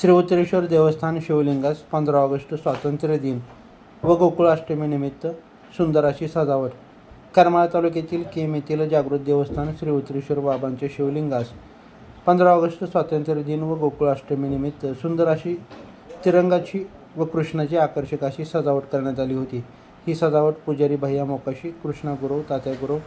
श्री उत्तरेश्वर देवस्थान शिवलिंगास पंधरा ऑगस्ट स्वातंत्र्य दिन व गोकुळाष्टमीनिमित्त सुंदर अशी सजावट. करमाळा तालुक्यातील केम येथील जागृत देवस्थान श्री उत्तरेश्वर शिवलिंगास पंधरा ऑगस्ट स्वातंत्र्य दिन व गोकुळाष्टमीनिमित्त सुंदर अशी तिरंगाची व कृष्णाची आकर्षक अशी सजावट करण्यात आली होती. ही सजावट पुजारी भैया मोकाशी कृष्णा गुरव तात्या गुरव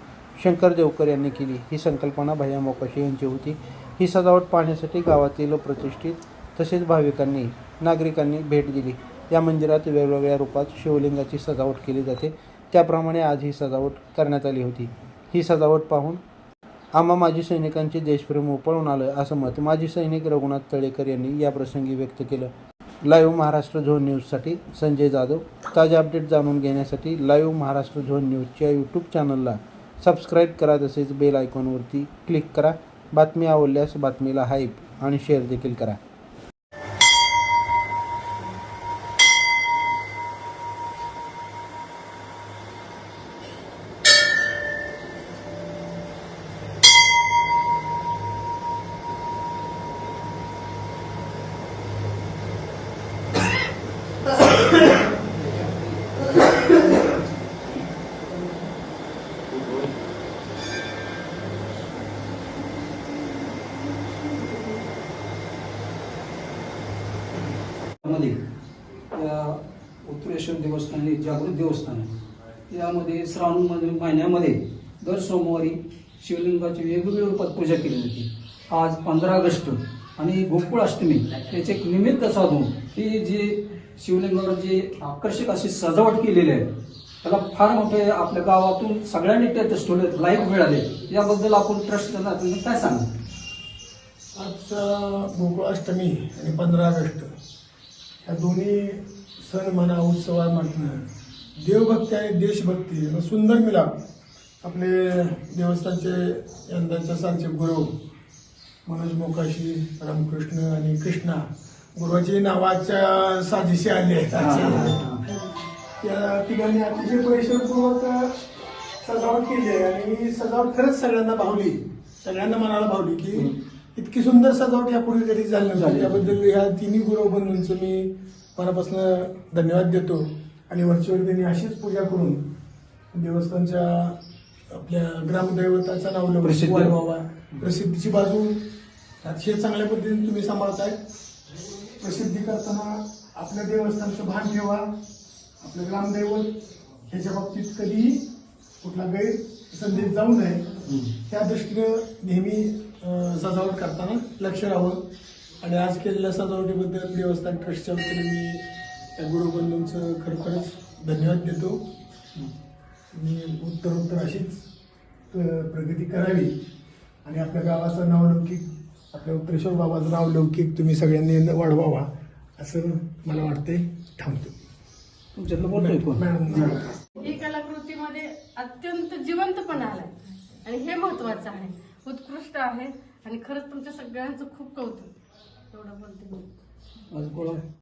शंकर देवकर यांनी केली. ही संकल्पना भैया मोकाशी यांची होती. ही सजावट पाहण्यासाठी गावातील प्रतिष्ठित तसेच भाविकांनी नागरिकांनी भेट दिली. या मंदिरात वेगवेगळ्या रूपात शिवलिंगाची सजावट केली जाते. त्याप्रमाणे आज ही सजावट करण्यात आली होती. ही सजावट पाहून आम्हा माजी सैनिकांचे देशप्रेम उपळून आलं असं मत माजी सैनिक रघुनाथ तळेकर यांनी या प्रसंगी व्यक्त केलं. लाईव्ह महाराष्ट्र झोन न्यूजसाठी संजय जाधव. ताजे अपडेट जाणून घेण्यासाठी लाईव्ह महाराष्ट्र झोन न्यूजच्या यूट्यूब चॅनलला सबस्क्राईब करा तसेच बेल आयकॉनवरती क्लिक करा. बातमी आवडल्यास बातमीला हाईप आणि शेअर देखील करा. मध्ये या उत्तरेश्वर देवस्थान आणि जागृत देवस्थान आहे यामध्ये श्रावण महिन्यामध्ये दर सोमवारी शिवलिंगाची वेगवेगळी पदपूजा केली जाते. आज पंधरा ऑगस्ट आणि गोकुळाष्टमी याचे एक निमित्त साधून ही जी शिवलिंगावर जी आकर्षक अशी सजावट केलेली आहे त्याला फार मोठे आपल्या गावातून सगळ्यांनी टेटस ठेवले लाईव्ह मिळाले. याबद्दल आपण ट्रस्ट काय सांगू आज गोकुळाष्टमी आणि पंधरा ऑगस्ट ह्या दोन्ही सण म्हणा उत्सव म्हटलं. देवभक्ती आणि देशभक्ती याचा सुंदर मिलाप. आपले देवस्थानचे यंदाचे सांचे गुरु मनोज मोकाशी रामकृष्ण आणि कृष्णा गुरुवाची नावाच्या साजिशी आली आहेत. या ठिकाणी अतिशय परिश्रमपूर्वक सजावट केली आहे आणि सजावट खरंच सगळ्यांना भावली. सगळ्यांना मनाला भावली की इतकी सुंदर सजावट यापूर्वी कधी झाली नव्हती. त्याबद्दल ह्या तिन्ही गुरु बंधूंचं मी मनापासून धन्यवाद देतो. आणि वरचेवर त्यांनी अशीच पूजा करून देवस्थानच्या आपल्या ग्रामदैवताचं नाव. वाढवावा प्रसिद्धीची बाजू अतिशय चांगल्या पद्धतीने तुम्ही सांभाळताय. प्रसिद्धी करताना आपल्या देवस्थानचं भान ठेवा. आपलं ग्रामदैवत ह्याच्या बाबतीत कधीही कुठला गैर संदेश जाऊ नये. त्या दृष्टीनं नेहमी सजावट करताना लक्ष राहावं आणि आज केलेल्या सजावटीबद्दल देवस्थान ट्रस्टच्या वतीने मी त्या गुरुबंधूंचं खरोखरच धन्यवाद देतो. आणि उत्तरोत्तर अशीच प्रगती करावी आणि आपल्या गावाचं नावलौकिक आपल्या उत्तरेश्वर बाबाचं नाव लौकिक तुम्ही सगळ्यांनी वाढवावा असं मला वाटतंय. थांबतो. तुमच्यातलं बोलतोय कोण? मॅडम. ही कलाकृतीमध्ये अत्यंत जिवंतपणा आलाय. आणि हे महत्वाचं आहे. उत्कृष्ट आहे. आणि खरंच तुमच्या सगळ्यांचं खूप कौतुक. एवढं बोलते मी.